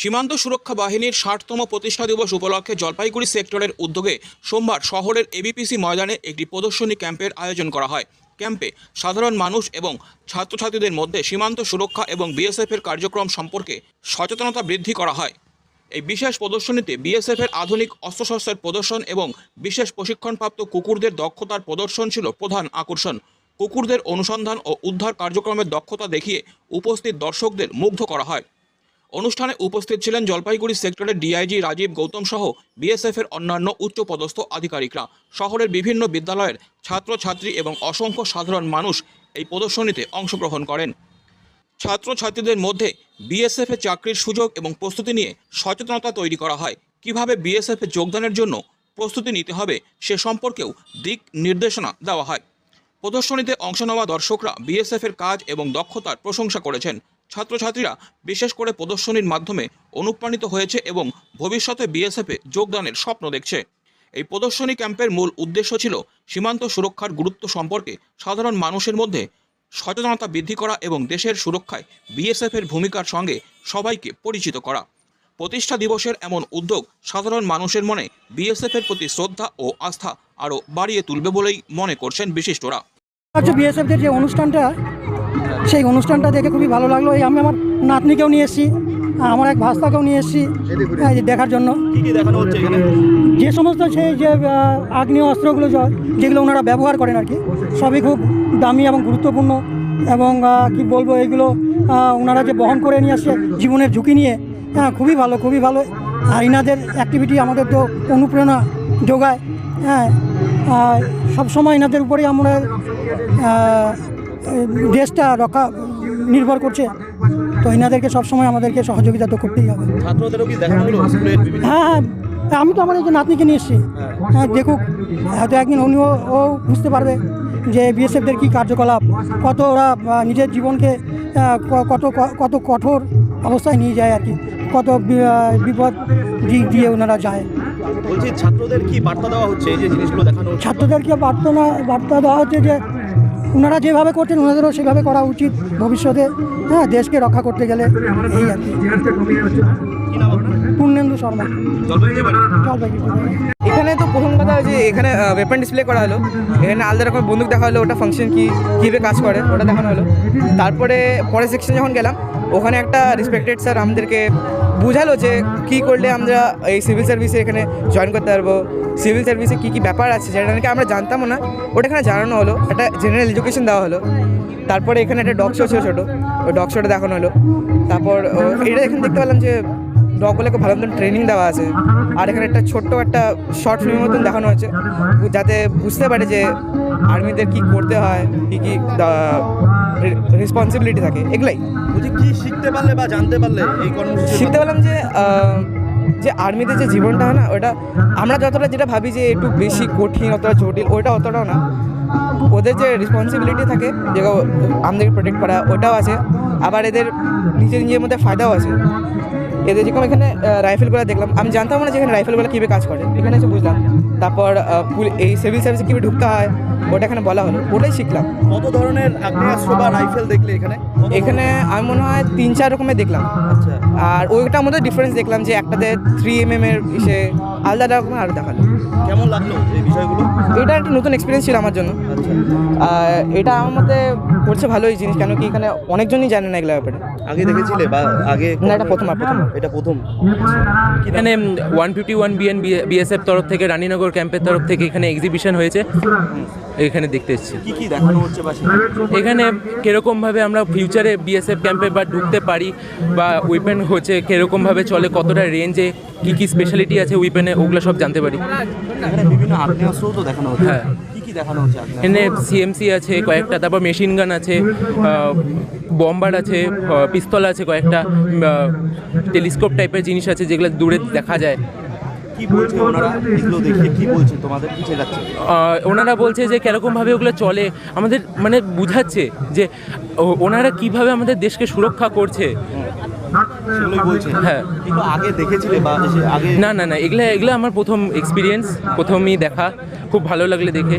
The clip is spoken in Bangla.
সীমান্ত সুরক্ষা বাহিনীর ষাটতম প্রতিষ্ঠা দিবস উপলক্ষে জলপাইগুড়ি সেক্টরের উদ্যোগে সোমবার শহরের এবিপিসি ময়দানে একটি প্রদর্শনী ক্যাম্পের আয়োজন করা হয়। ক্যাম্পে সাধারণ মানুষ এবং ছাত্রছাত্রীদের মধ্যে সীমান্ত সুরক্ষা এবং বিএসএফের কার্যক্রম সম্পর্কে সচেতনতা বৃদ্ধি করা হয়। এই বিশেষ প্রদর্শনীতে বিএসএফের আধুনিক অস্ত্রশস্ত্রের প্রদর্শন এবং বিশেষ প্রশিক্ষণপ্রাপ্ত কুকুরদের দক্ষতার প্রদর্শন ছিল প্রধান আকর্ষণ। কুকুরদের অনুসন্ধান ও উদ্ধার কার্যক্রমের দক্ষতা দেখিয়ে উপস্থিত দর্শকদের মুগ্ধ করা হয়। অনুষ্ঠানে উপস্থিত ছিলেন জলপাইগুড়ি সেক্টরের ডিআইজি রাজীব গৌতম সহ বিএসএফের অন্যান্য উচ্চপদস্থ আধিকারিকরা। শহরের বিভিন্ন বিদ্যালয়ের ছাত্রছাত্রী এবং অসংখ্য সাধারণ মানুষ এই প্রদর্শনীতে অংশগ্রহণ করেন। ছাত্রছাত্রীদের মধ্যে বিএসএফে চাকরির সুযোগ এবং প্রস্তুতি নিয়ে সচেতনতা তৈরি করা হয়। কীভাবে বিএসএফে যোগদানের জন্য প্রস্তুতি নিতে হবে সে সম্পর্কেও দিক নির্দেশনা দেওয়া হয়। প্রদর্শনীতে অংশ নেওয়া দর্শকরা বিএসএফের কাজ এবং দক্ষতার প্রশংসা করেছেন। ছাত্রছাত্রীরা বিশেষ করে প্রদর্শনীর মাধ্যমে অনুপ্রাণিত হয়েছে এবং ভবিষ্যতে বিএসএফে যোগদানের স্বপ্ন দেখছে। এই প্রদর্শনী ক্যাম্পের মূল উদ্দেশ্য ছিল সীমান্ত সুরক্ষার গুরুত্ব সম্পর্কে সাধারণ মানুষের মধ্যে সচেতনতা বৃদ্ধি করা এবং দেশের সুরক্ষায় বিএসএফের ভূমিকার সঙ্গে সবাইকে পরিচিত করা। প্রতিষ্ঠা দিবসের এমন উদ্যোগ সাধারণ মানুষের মনে বিএসএফের প্রতি শ্রদ্ধা ও আস্থা আরও বাড়িয়ে তুলবে বলেই মনে করছেন বিশিষ্টরা। হচ্ছে বিএসএফদের যে অনুষ্ঠানটা সেই অনুষ্ঠানটা দেখে খুবই ভালো লাগল। এই আমি আমার নাতনিকেও নিয়ে এসেছি আমার এক ভাস্তাকেও নিয়ে এসেছি এই দেখার জন্য। যে সমস্ত সেই যে আগ্নেয় অস্ত্রগুলো যেগুলো ওনারা ব্যবহার করেন আর কি সবই খুব দামি এবং গুরুত্বপূর্ণ এবং কি বলব এইগুলো আহ, ওনারা যে বহন করে নিয়ে আসছে জীবনের ঝুঁকি নিয়ে হ্যাঁ খুবই ভালো খুবই ভালো। আর ইনাদের অ্যাক্টিভিটি আমাদের তো অনুপ্রেরণা যোগায় হ্যাঁ সবসময় এনাদের উপরেই আমরা দেশটা রক্ষা নির্ভর করছে। তো এনাদেরকে সবসময় আমাদেরকে সহযোগিতা তো করতেই হবে। হ্যাঁ হ্যাঁ আমি তো আমার এই যে নাতনিকে নিয়ে এসেছি। হ্যাঁ দেখুক হয়তো একদিন উনিও ও বুঝতে পারবে যে বিএসএফদের কী কার্যকলাপ কত ওরা নিজের জীবনকে কত কত কঠোর অবস্থায় নিয়ে যায় আর কি কত বিপদ দিক দিয়ে ওনারা যায়। বলছি ছাত্রদের কি বার্তা দেওয়া হচ্ছে এই যে জিনিসগুলো দেখানো ছাত্রদেরকে বার্তা না বার্তা দেওয়া হচ্ছে যে ওনারা যেভাবে করছেন, ওনাদেরও সেভাবে করা উচিত ভবিষ্যতে। হ্যাঁ দেশকে রক্ষা করতে গেলে এই আর কি। পূর্ণেন্দু শর্মা। এখানে তো প্রথম কথা যে এখানে ওয়েপন ডিসপ্লে করা হলো। এখানে আলাদা রকম বন্দুক দেখা হলো, ওটা ফাংশন কী, কীভাবে কাজ করে, ওটা দেখানো হলো। তারপরে পরের সেকশন যখন গেলাম ওখানে একটা রেসপেক্টেড স্যার আমাদেরকে বুঝালো যে কী করলে আমরা এই সিভিল সার্ভিসে এখানে জয়েন করতে পারব। সিভিল সার্ভিসে কী কী ব্যাপার আছে যেটা নাকি আমরা জানতামও না। ওটা এখানে জানানো হলো, একটা জেনারেল এডুকেশন দেওয়া হলো। তারপরে এখানে একটা ডগ শো ছিল ছোটো, ওই ডগ শোটা দেখানো হলো। তারপর এটা এখানে দেখতে পেলাম যে ডগগুলোকে ভালো মতন ট্রেনিং দেওয়া আছে। আর এখানে একটা ছোট্ট একটা শর্ট ফিল্মের মতন দেখানো হচ্ছে যাতে বুঝতে পারে যে আর্মিদের কি করতে হয়, কী কী রেসপন্সিবিলিটি থাকে এগুলাই। বলছি কি শিখতে পারলে বা জানতে পারলে এই কর্মসূচি? শিখতে পারলাম যে যে আর্মিতে যে জীবনটা হয় না ওটা আমরা যতটা যেটা ভাবি যে একটু বেশি কঠিন অতটা জটিল ওইটা অতটাও না। ওদের যে রেসপন্সিবিলিটি থাকে যেগুলো আমাদেরকে প্রোটেক্ট করা ওটাও আছে। আবার এদের নিজের নিজের মধ্যে ফায়দাও আছে। এদের যেরকম এখানে রাইফেলগুলো দেখলাম। আমি জানতাম না যে এখানে রাইফেলগুলো কীভাবে কাজ করে। এখানে এসে বুঝলাম। তারপর এই সিভিল সার্ভিসে কীভাবে ঢুকতে হয়? ওটা এখানে বলা হলো ওটাই শিখলাম। কত ধরনের আগ্নেয়াস্ত্র বা রাইফেল দেখলে এখানে? এখানে আমি মনে হয় তিন চার রকমের দেখলাম। আচ্ছা। আর ওইটার মধ্যে ডিফারেন্স দেখলাম যে একটাতে থ্রি এম এম এর ইসে আলাদা রকমের আলাদা দেখাল। কেমন লাগল এই বিষয়গুলো? এটা একটা নতুন এক্সপিরিয়েন্স ছিল আমার জন্য। আচ্ছা। এটা আমার মধ্যে করছে ভালোই জিনিস কেন কি এখানে অনেকজনই জানে না এগুলো ব্যাপারে। আগে দেখেছিলে বা আগে না, এটা প্রথম আর প্রথম। এটা প্রথম? এখানে one fifty one BN BSF তরফ থেকে রানীনগর ক্যাম্পের তরফ থেকে এখানে এক্সিবিশন হয়েছে। এখানে দেখতে এসেছি। কি কি দেখানো হচ্ছে বা এখানে কীরকমভাবে আমরা ফিউচারে বিএসএফ ক্যাম্পে বা ঢুকতে পারি বা উইপেন হচ্ছে কীরকমভাবে চলে কতটা রেঞ্জে কী কী স্পেশালিটি আছে উইপেনে ওগুলো সব জানতে পারি। বিভিন্ন তো দেখানো হচ্ছে। হ্যাঁ। এখানে সিএমসি আছে কয়েকটা তারপর মেশিন গান আছে বম্বার আছে পিস্তল আছে কয়েকটা টেলিস্কোপ টাইপের জিনিস আছে যেগুলো দূরে দেখা যায়। কি বলছে ওনারা? এগুলো দেখিয়ে কি বলছে তোমাদের? কি শেখাচ্ছে ওনারা বলছে যে কীরকমভাবে ওগুলো চলে আমাদের মানে বুঝাচ্ছে যে ওনারা কীভাবে আমাদের দেশকে সুরক্ষা করছে। হ্যাঁ। কিন্তু আগে দেখেছিলে বা আগে? না না না এগুলো এগুলো আমার প্রথম এক্সপিরিয়েন্স প্রথমই দেখা। খুব ভালো লাগলে দেখে।